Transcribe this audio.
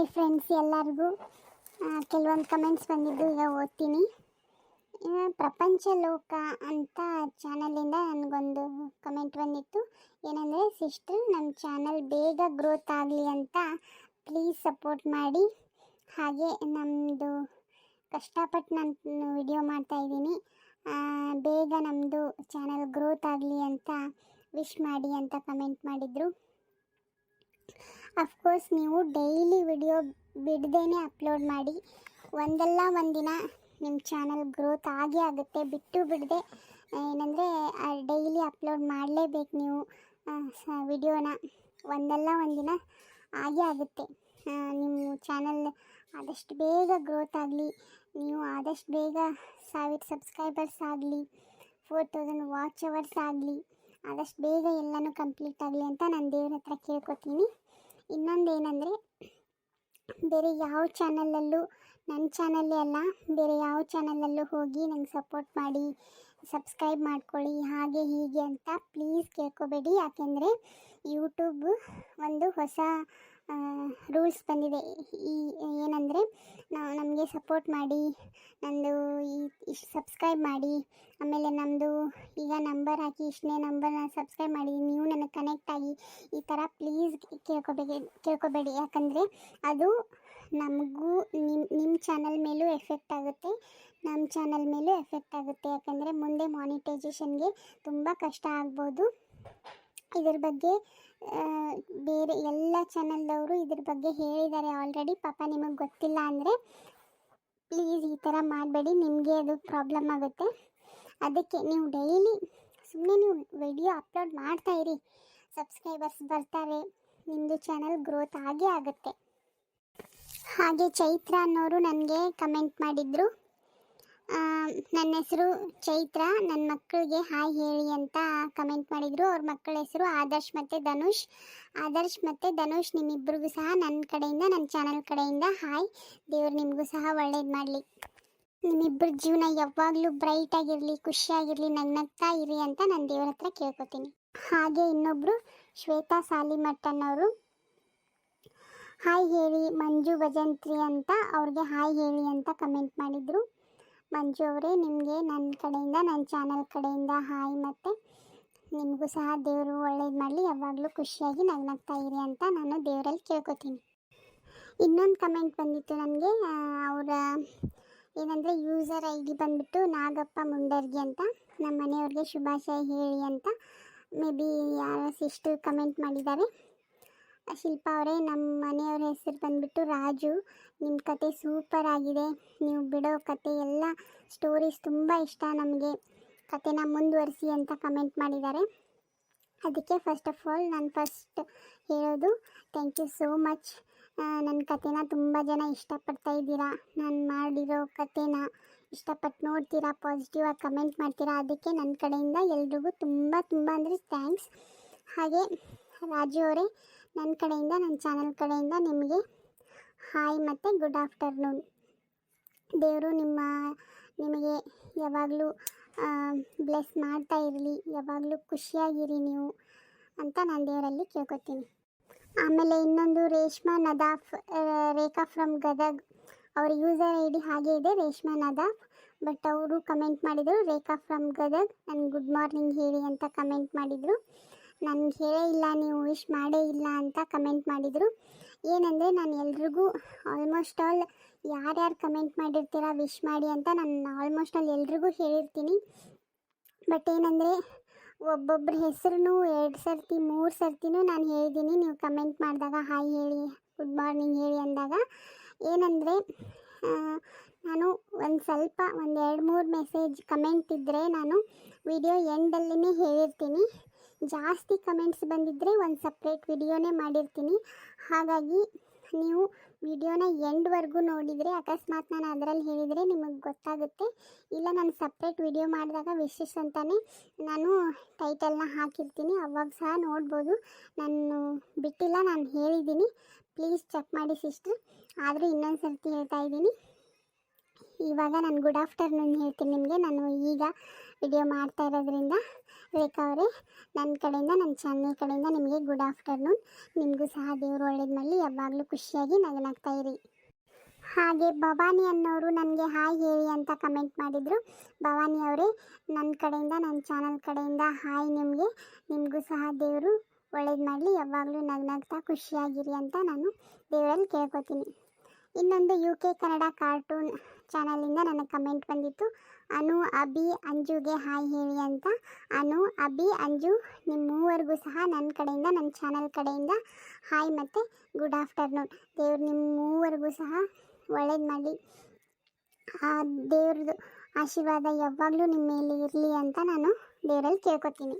Hi friends ಎಲ್ಲರಿಗೂ. ಕೆಲವೊಂದು comments ಬಂದಿದ್ದು ಈಗ ಓದ್ತೀನಿ. ಪ್ರಪಂಚ ಲೋಕ ಅಂತ ಚಾನಲಿಂದ ನನಗೊಂದು ಕಮೆಂಟ್ ಬಂದಿತ್ತು. ಏನಂದರೆ ಸಿಸ್ಟರ್ ನಮ್ಮ ಚಾನಲ್ ಬೇಗ ಗ್ರೋತ್ ಆಗಲಿ ಅಂತ ಪ್ಲೀಸ್ ಸಪೋರ್ಟ್ ಮಾಡಿ. ಹಾಗೆ ನಮ್ಮದು ಕಷ್ಟಪಟ್ಟು ನಾನು ವಿಡಿಯೋ ಮಾಡ್ತಾಯಿದ್ದೀನಿ ಬೇಗ ನಮ್ಮದು ಚಾನಲ್ ಗ್ರೋತ್ ಆಗಲಿ ಅಂತ ವಿಶ್ ಮಾಡಿ ಅಂತ ಕಮೆಂಟ್ ಮಾಡಿದರು. ಅಫ್ಕೋರ್ಸ್ ನೀವು ಡೈಲಿ ವಿಡಿಯೋ ಬಿಡದೇನೆ ಅಪ್ಲೋಡ್ ಮಾಡಿ. ಒಂದಲ್ಲ ಒಂದಿನ ನಿಮ್ಮ ಚಾನಲ್ ಗ್ರೋತ್ ಆಗೇ ಆಗುತ್ತೆ. ಬಿಟ್ಟು ಬಿಡದೆ, ಏನಂದರೆ ಡೈಲಿ ಅಪ್ಲೋಡ್ ಮಾಡಲೇಬೇಕು ನೀವು. ವಿಡಿಯೋನ ಒಂದಲ್ಲ ಒಂದಿನ ಆಗೇ ಆಗುತ್ತೆ. ನಿಮ್ಮ ಚಾನಲ್ ಆದಷ್ಟು ಬೇಗ ಗ್ರೋತ್ ಆಗಲಿ, ನೀವು ಆದಷ್ಟು ಬೇಗ ಸಾವಿರ ಸಬ್ಸ್ಕ್ರೈಬರ್ಸ್ ಆಗಲಿ ಫೋರ್ ತೌಸಂಡ್ ವಾಚ್ ಅವರ್ಸ್ ಆಗಲಿ, ಆದಷ್ಟು ಬೇಗ ಎಲ್ಲನೂ ಕಂಪ್ಲೀಟ್ ಆಗಲಿ ಅಂತ ನಾನು ದೇವ್ರ ಹತ್ರ ಕೇಳ್ಕೊತೀನಿ. ಇನ್ನೊಂದು ಏನಂದರೆ ಬೇರೆ ಯಾವ ಚಾನಲಲ್ಲೂ ನನ್ನ ಚಾನಲ್ಲೇ ಅಲ್ಲ, ಬೇರೆ ಯಾವ ಚಾನಲಲ್ಲೂ ಹೋಗಿ ನಂಗೆ ಸಪೋರ್ಟ್ ಮಾಡಿ ಸಬ್ಸ್ಕ್ರೈಬ್ ಮಾಡ್ಕೊಳ್ಳಿ, ಹಾಗೆ ಹೀಗೆ ಅಂತ ಪ್ಲೀಸ್ ಕೇಳ್ಕೊಬೇಡಿ. ಯಾಕೆಂದರೆ ಯೂಟ್ಯೂಬ್ ಒಂದು ಹೊಸ ರೂಲ್ಸ್ ಬಂದಿದೆ. ಈ, ಏನಂದರೆ ನಾವು ನಮಗೆ ಸಪೋರ್ಟ್ ಮಾಡಿ, ನಂದು ಈ ಇಷ್ಟು ಸಬ್ಸ್ಕ್ರೈಬ್ ಮಾಡಿ, ಆಮೇಲೆ ನಮ್ಮದು ಈಗ ನಂಬರ್ ಹಾಕಿ, ಇಷ್ಟನೇ ನಂಬರ್ನ ಸಬ್ಸ್ಕ್ರೈಬ್ ಮಾಡಿ, ನೀವು ನನಗೆ ಕನೆಕ್ಟ್ ಆಗಿ, ಈ ಥರ ಪ್ಲೀಸ್ ಕೇಳ್ಕೊಬೇಡಿ ಕೇಳ್ಕೊಬೇಡಿ. ಯಾಕಂದರೆ, ಅದು ನಮಗೂ ನಿಮ್ಮ ನಿಮ್ಮ ಚಾನಲ್ ಮೇಲೂ ಎಫೆಕ್ಟ್ ಆಗುತ್ತೆ. ನಮ್ಮ ಚಾನಲ್ ಮೇಲೂ ಎಫೆಕ್ಟ್ ಆಗುತ್ತೆ. ಯಾಕಂದರೆ, ಮುಂದೆ ಮಾನಿಟೈಸೇಷನ್ಗೆ ತುಂಬ ಕಷ್ಟ ಆಗ್ಬೋದು. ಇದ್ರ ಬಗ್ಗೆ ಬೇರೆ ಎಲ್ಲ ಚಾನಲ್ದವರು ಇದ್ರ ಬಗ್ಗೆ ಹೇಳಿದ್ದಾರೆ ಆಲ್ರೆಡಿ ಪಾಪ ನಿಮಗೆ ಗೊತ್ತಿಲ್ಲ ಅಂದರೆ ಪ್ಲೀಸ್ ಈ ಥರ ಮಾಡಬೇಡಿ, ನಿಮಗೆ ಅದು ಪ್ರಾಬ್ಲಮ್ ಆಗುತ್ತೆ. ಅದಕ್ಕೆ ನೀವು ಡೈಲಿ ಸುಮ್ಮನೆ ನೀವು ವಿಡಿಯೋ ಅಪ್ಲೋಡ್ ಮಾಡ್ತಾ ಇರಿ. ಸಬ್ಸ್ಕ್ರೈಬರ್ಸ್ ಬರ್ತಾರೆ ನಿಮ್ಮದು ಚಾನಲ್ ಗ್ರೋತ್ ಆಗೇ ಆಗುತ್ತೆ. ಹಾಗೆ ಚೈತ್ರ ಅನ್ನೋರು ನನಗೆ ಕಮೆಂಟ್ ಮಾಡಿದರು. ನನ್ನ ಹೆಸರು ಚೈತ್ರ ನನ್ನ ಮಕ್ಕಳಿಗೆ ಹಾಯ್ ಹೇಳಿ ಅಂತ ಕಮೆಂಟ್ ಮಾಡಿದರು. ಅವ್ರ ಮಕ್ಕಳ ಹೆಸರು ಆದರ್ಶ್ ಮತ್ತು ಧನುಷ್. ಆದರ್ಶ್ ಮತ್ತು ಧನುಷ್ ನಿಮ್ಮಿಬ್ಬರಿಗೂ ಸಹ ನನ್ನ ಕಡೆಯಿಂದ ನನ್ನ ಚಾನಲ್ ಕಡೆಯಿಂದ ಹಾಯ್. ದೇವ್ರು ನಿಮಗೂ ಸಹ ಒಳ್ಳೇದು ಮಾಡಲಿ. ನಿಮ್ಮಿಬ್ಬರ ಜೀವನ ಯಾವಾಗಲೂ ಬ್ರೈಟ್ ಆಗಿರಲಿ, ಖುಷಿಯಾಗಿರಲಿ, ನಗ್ನಗ್ತಾ ಇರಿ ಅಂತ ನಾನು ದೇವ್ರ ಹತ್ರ ಕೇಳ್ಕೊತೀನಿ. ಹಾಗೆ ಇನ್ನೊಬ್ಬರು ಶ್ವೇತಾ ಸಾಲಿಮಠ್ ಅನ್ನೋರು ಹಾಯ್ ಹೇಳಿ, ಮಂಜು ಭಜಂತ್ರಿ ಅಂತ ಅವ್ರಿಗೆ ಹಾಯ್ ಹೇಳಿ ಅಂತ ಕಮೆಂಟ್ ಮಾಡಿದರು. ಮಂಜು ಅವರೇ, ನಿಮಗೆ ನನ್ನ ಕಡೆಯಿಂದ ನನ್ನ ಚಾನಲ್ ಕಡೆಯಿಂದ ಹಾಯ್ ಮತ್ತು. ನಿಮಗೂ ಸಹ ದೇವರು ಒಳ್ಳೇದು ಮಾಡಲಿ. ಯಾವಾಗಲೂ ಖುಷಿಯಾಗಿ ನಗ್ನಗ್ತಾ ಇರಿ ಅಂತ ನಾನು ದೇವರಲ್ಲಿ ಕೇಳ್ಕೊತೀನಿ. ಇನ್ನೊಂದು ಕಮೆಂಟ್ ಬಂದಿತ್ತು ನನಗೆ ಅವರ, ಏನಂದರೆ ಯೂಸರ್ ಐ ಡಿ ಬಂದುಬಿಟ್ಟು ನಾಗಪ್ಪ ಮುಂಡರ್ಗಿ ಅಂತ ನಮ್ಮ ಮನೆಯವ್ರಿಗೆ ಶುಭಾಶಯ ಹೇಳಿ ಅಂತ. ಮೇ ಬಿ ಯಾರು ಕಮೆಂಟ್ ಮಾಡಿದ್ದಾರೆ. ಶಿಲ್ಪಾ ಅವರೇ, ನಮ್ಮ ಮನೆಯವ್ರ ಹೆಸರು ಬಂದುಬಿಟ್ಟು ರಾಜು. ನಿಮ್ಮ ಕತೆ ಸೂಪರ್ ಆಗಿದೆ. ನೀವು ಬಿಡೋ ಕತೆ ಎಲ್ಲ ಸ್ಟೋರೀಸ್ ತುಂಬ ಇಷ್ಟ ನಮಗೆ. ಕತೆನ ಮುಂದುವರಿಸಿ ಅಂತ ಕಮೆಂಟ್ ಮಾಡಿದ್ದಾರೆ. ಅದಕ್ಕೆ ಫಸ್ಟ್ ಆಫ್ ಆಲ್ ನಾನು ಫಸ್ಟ್ ಹೇಳೋದು ಥ್ಯಾಂಕ್ ಯು ಸೋ ಮಚ್ ನನ್ನ ಕತೆನ ತುಂಬ ಜನ ಇಷ್ಟಪಡ್ತಾ ಇದ್ದೀರಾ. ನಾನು ಮಾಡಿರೋ ಕತೆನ ಇಷ್ಟಪಟ್ಟು ನೋಡ್ತೀರಾ ಪಾಸಿಟಿವ್ ಆಗಿ ಕಮೆಂಟ್ ಮಾಡ್ತೀರಾ, ಅದಕ್ಕೆ ನನ್ನ ಕಡೆಯಿಂದ ಎಲ್ರಿಗೂ ತುಂಬ ತುಂಬ ಅಂದರೆ ಥ್ಯಾಂಕ್ಸ್ ಹಾಗೆ ರಾಜು ಅವರೇ ನನ್ನ ಕಡೆಯಿಂದ ನನ್ನ ಚಾನಲ್ ಕಡೆಯಿಂದ ನಿಮಗೆ ಹಾಯ್ ಮತ್ತು ಗುಡ್ ಆಫ್ಟರ್ನೂನ್ ದೇವರು ನಿಮ್ಮ, ನಿಮಗೆ ಯಾವಾಗಲೂ ಬ್ಲೆಸ್ ಮಾಡ್ತಾ ಇರಲಿ, ಯಾವಾಗಲೂ ಖುಷಿಯಾಗಿರಿ ನೀವು ಅಂತ ನಾನು ದೇವರಲ್ಲಿ ಕೇಳ್ಕೊತೀನಿ. ಆಮೇಲೆ ಇನ್ನೊಂದು ರೇಷ್ಮಾ ನದಾಫ್ ರೇಖಾ ಫ್ರಮ್ ಗದಗ್. ಅವ್ರ ಯೂಸರ್ ಐ ಡಿ ಹಾಗೆ ಇದೆ, ರೇಷ್ಮಾ ನದಾಫ್. ಬಟ್ ಅವರು ಕಮೆಂಟ್ ಮಾಡಿದರು, ರೇಖಾ ಫ್ರಮ್ ಗದಗ್. ನನಗೆ ಗುಡ್ ಮಾರ್ನಿಂಗ್ ಹೇಳಿ ಅಂತ ಕಮೆಂಟ್ ಮಾಡಿದರು. ನನಗೆ ಹೇಳೇ ಇಲ್ಲ, ನೀವು ವಿಶ್ ಮಾಡೇ ಇಲ್ಲ ಅಂತ ಕಮೆಂಟ್ ಮಾಡಿದರು. ಏನಂದರೆ ನಾನು ಎಲ್ರಿಗೂ ಆಲ್ಮೋಸ್ಟ್ ಆಲ್ ಯಾರ್ಯಾರು ಕಮೆಂಟ್ ಮಾಡಿರ್ತೀರ ವಿಶ್ ಮಾಡಿ ಅಂತ ನಾನು ಆಲ್ಮೋಸ್ಟ್ ಆಲ್ ಎಲ್ರಿಗೂ ಹೇಳಿರ್ತೀನಿ. ಬಟ್ ಏನಂದರೆ ಒಬ್ಬೊಬ್ಬರ ಹೆಸರು ಎರಡು ಸರ್ತಿ, ಮೂರು ಸರ್ತಿನೂ ನಾನು ಹೇಳಿದ್ದೀನಿ, ನೀವು ಕಮೆಂಟ್ ಮಾಡಿದಾಗ ಹಾಯ್ ಹೇಳಿ ಗುಡ್ ಮಾರ್ನಿಂಗ್ ಹೇಳಿ ಅಂದಾಗ. ಏನಂದರೆ ನಾನು ಒಂದು ಸ್ವಲ್ಪ, ಒಂದು ಎರಡು ಮೂರು ಮೆಸೇಜ್ ಕಮೆಂಟ್ ಇದ್ದರೆ ನಾನು ವಿಡಿಯೋ ಎಂಡಲ್ಲಿನೇ ಹೇಳಿರ್ತೀನಿ. ಜಾಸ್ತಿ ಕಮೆಂಟ್ಸ್ ಬಂದಿದ್ದರೆ ಒಂದು ಸಪ್ರೇಟ್ ವಿಡಿಯೋನೇ ಮಾಡಿರ್ತೀನಿ. ಹಾಗಾಗಿ ನೀವು ವಿಡಿಯೋನ ಎಂಡ್ವರೆಗೂ ನೋಡಿದರೆ, ಅಕಸ್ಮಾತ್ ನಾನು ಅದರಲ್ಲಿ ಹೇಳಿದರೆ ನಿಮಗೆ ಗೊತ್ತಾಗುತ್ತೆ. ಇಲ್ಲ, ನಾನು ಸಪ್ರೇಟ್ ವಿಡಿಯೋ ಮಾಡಿದಾಗ ವಿಶೇಷ ಅಂತಲೇ ನಾನು ಟೈಟಲ್ನ ಹಾಕಿರ್ತೀನಿ. ಅವಾಗ ಸಹ ನೋಡ್ಬೋದು. ನಾನು ಬಿಟ್ಟಿಲ್ಲ, ನಾನು ಹೇಳಿದ್ದೀನಿ. ಪ್ಲೀಸ್ ಚೆಕ್ ಮಾಡಿ ಸಿಸ್ಟರ್ ಆದರೆ ಇನ್ನೊಂದು ಸರ್ತಿ ಹೇಳ್ತಾ ಇದ್ದೀನಿ. ಇವಾಗ ನಾನು ಗುಡ್ ಆಫ್ಟರ್ನೂನ್ ಹೇಳ್ತೀನಿ ನಿಮಗೆ. ನಾನು ಈಗ ವಿಡಿಯೋ ಮಾಡ್ತಾ ಇರೋದ್ರಿಂದ ರೇಖಾ ನನ್ನ ಕಡೆಯಿಂದ ನನ್ನ ಚಾನಲ್ ಕಡೆಯಿಂದ ನಿಮಗೆ ಗುಡ್ ಆಫ್ಟರ್ನೂನ್ ನಿಮಗೂ ಸಹ ದೇವರು ಒಳ್ಳೇದು ಮಾಡಲಿ ಯಾವಾಗಲೂ ಖುಷಿಯಾಗಿ ನಗನಾಗ್ತಾ ಇರಿ. ಹಾಗೆ ಭವಾನಿ ಅನ್ನೋರು ನನಗೆ ಹಾಯ್ ಹೇಳಿ ಅಂತ ಕಮೆಂಟ್ ಮಾಡಿದರು. ಭವಾನಿ ಅವರೇ ನನ್ನ ಕಡೆಯಿಂದ ನನ್ನ ಚಾನಲ್ ಕಡೆಯಿಂದ ಹಾಯ್ ನಿಮಗೆ. ನಿಮಗೂ ಸಹ ದೇವರು ಒಳ್ಳೇದು ಮಾಡಲಿ ಯಾವಾಗಲೂ ನಗ್ನಗ್ತಾ ಖುಷಿಯಾಗಿರಿ ಅಂತ ನಾನು ದೇವರಲ್ಲಿ ಕೇಳ್ಕೊತೀನಿ. ಇನ್ನೊಂದು ಯು ಕೆ ಕನ್ನಡ ಕಾರ್ಟೂನ್ ಚಾನಲಿಂದ ನನಗೆ ಕಮೆಂಟ್ ಬಂದಿತ್ತು. ಅನು, ಅಭಿ, ಅಂಜುಗೆ ಹಾಯ್ ಹೇಳಿ ಅಂತ. ಅನು, ಅಭಿ, ಅಂಜು ನಿಮ್ಮ ಮೂವರಿಗೂ ಸಹ ನನ್ನ ಕಡೆಯಿಂದ ನನ್ನ ಚಾನಲ್ ಕಡೆಯಿಂದ ಹಾಯ್ ಮತ್ತು ಗುಡ್ ಆಫ್ಟರ್ನೂನ್. ದೇವ್ರು ನಿಮ್ಮ ಮೂವರಿಗೂ ಸಹ ಒಳ್ಳೇದು ಮಾಡಿ ಆ ದೇವ್ರದ್ದು ಆಶೀರ್ವಾದ ಯಾವಾಗಲೂ ನಿಮ್ಮ ಮೇಲೆ ಇರಲಿ ಅಂತ ನಾನು ದೇವರಲ್ಲಿ ಕೇಳ್ಕೊತೀನಿ.